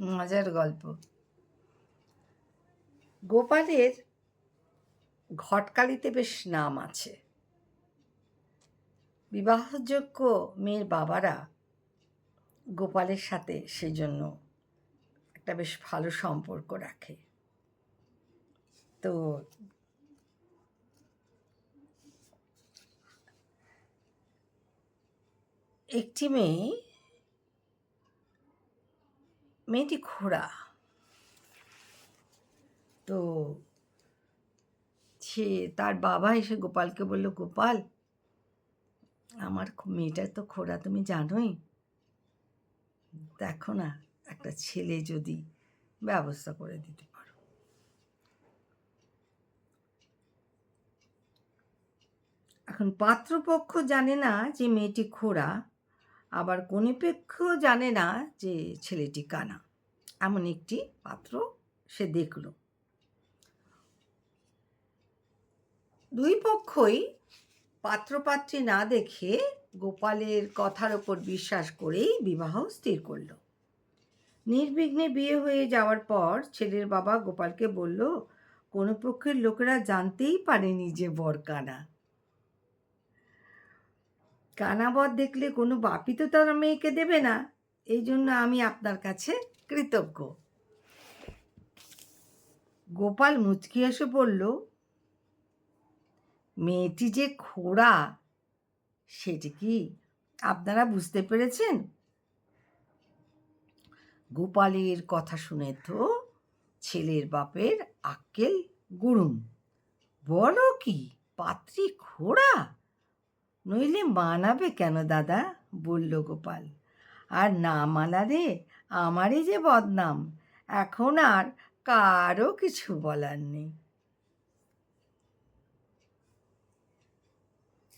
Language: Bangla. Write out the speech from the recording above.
মজার গল্প। গোপালের ঘটকালিতে বেশ নাম আছে। বিবাহযোগ্য মেয়ের বাবারা গোপালের সাথে সেই জন্য একটা বেশ ভালো সম্পর্ক রাখে। তো একটি মেয়ে মেয়েটি খোড়া তো সে তার বাবা এসে গোপালকে বলল, গোপাল, আমার মেয়েটা তো খোড়া তুমি জানোই। দেখো না, একটা ছেলে যদি ব্যবস্থা করে দিতে পারো। এখন পাত্রপক্ষ জানে না যে মেয়েটি খোড়া আবার কনিপক্ষ জানে না যে ছেলেটি কানা। এমন একটি পাত্র সে দেখল। দুই পক্ষই পাত্রপাত্রী না দেখে গোপালের কথার ওপর বিশ্বাস করেই বিবাহ স্থির করল। নির্বিঘ্নে বিয়ে হয়ে যাওয়ার পর ছেলের বাবা গোপালকে বলল, কোনো পক্ষের লোকেরা জানতেই পারেনি যে বর কানা কানা দেখলে কোনো বাপই তো তার মেয়েকে দেবে না। এই জন্য আমি আপনার কাছে কৃতজ্ঞ। গোপাল মুচকি এসে বলল, মেয়েটি যে খোড়া, সেটি কি আপনারা বুঝতে পেরেছেন? গোপালের কথা শুনে তো ছেলের বাপের আক্কেল গুরুম বলো কি, পাত্রী খোড়া? নইলে মানাবে কেন দাদা? বলল গোপাল। আর না মানালে আমারই যে বদনাম, এখন আর কারও কিছু বলার নেই।